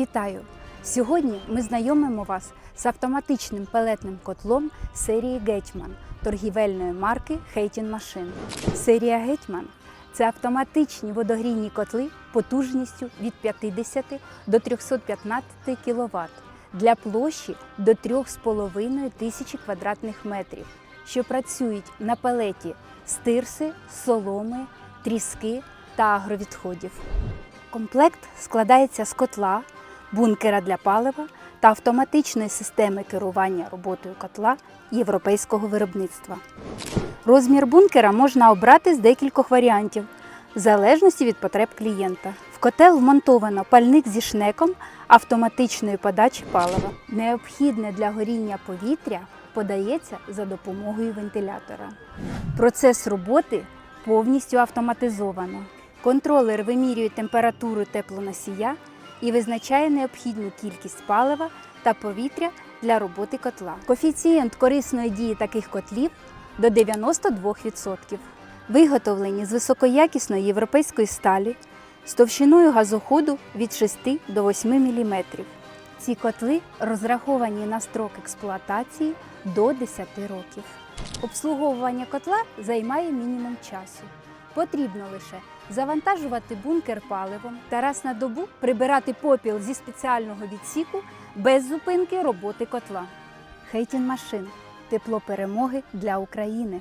Вітаю! Сьогодні ми знайомимо вас з автоматичним пелетним котлом серії Гетьман торгівельної марки Хейтін Машин. Серія Гетьман це автоматичні водогрійні котли потужністю від 50 до 315 кВт для площі до 3,5 тисячі квадратних метрів, що працюють на пелеті з тирси, соломи, тріски та агровідходів. Комплект складається з котла, бункера для палива та автоматичної системи керування роботою котла європейського виробництва. Розмір бункера можна обрати з декількох варіантів, в залежності від потреб клієнта. В котел вмонтовано пальник зі шнеком автоматичної подачі палива. Необхідне для горіння повітря подається за допомогою вентилятора. Процес роботи повністю автоматизовано. Контролер вимірює температуру теплоносія і визначає необхідну кількість палива та повітря для роботи котла. Коефіцієнт корисної дії таких котлів до 92%. Виготовлені з високоякісної європейської сталі з товщиною газоходу від 6 до 8 мм. Ці котли розраховані на строк експлуатації до 10 років. Обслуговування котла займає мінімум часу. Потрібно лише завантажувати бункер паливом та раз на добу прибирати попіл зі спеціального відсіку без зупинки роботи котла. Хейтін машин тепло перемоги для України.